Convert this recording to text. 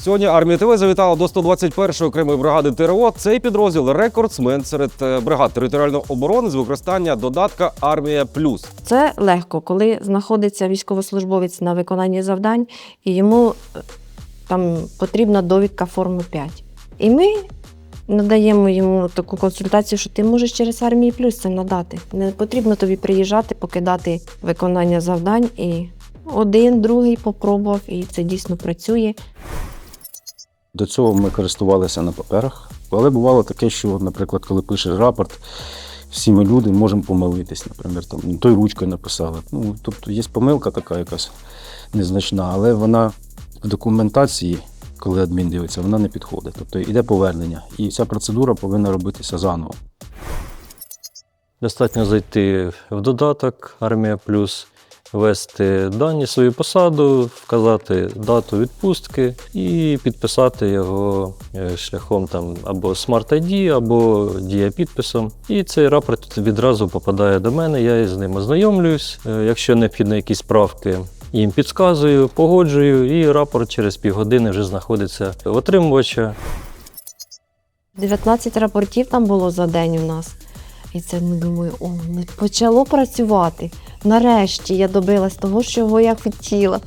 Сьогодні армія ТВ завітала до 121-ї окремої бригади ТРО. Цей підрозділ рекордсмен серед е, бригад територіальної оборони з використання додатка Армія Плюс. Це легко, коли знаходиться військовослужбовець на виконанні завдань, і йому е, там потрібна довідка форми 5. І ми надаємо йому таку консультацію, що ти можеш через армії плюс це надати. Не потрібно тобі приїжджати, покидати виконання завдань. І один, другий попробував, і це дійсно працює. До цього ми користувалися на паперах, але бувало таке, що, наприклад, коли пишеш рапорт, всі ми люди можемо помилитись, наприклад, там той ручкою написали. Ну, тобто є помилка така якась незначна, але вона в документації, коли адмін дивиться, вона не підходить. Тобто йде повернення, і ця процедура повинна робитися заново. Достатньо зайти в додаток Армія Плюс, ввести дані свою посаду, вказати дату відпустки і підписати його е, шляхом там або Smart ID, або дія підписом. І цей рапорт відразу попадає до мене. Я з ним ознайомлююсь. Е, Якщо необхідно якісь правки, їм підказую, погоджую, і рапорт через півгодини вже знаходиться в отримувача. 19 рапортів там було за день у нас. І це ми думаю, о, ну почало працювати. Нарешті я добилась того, чого я хотіла.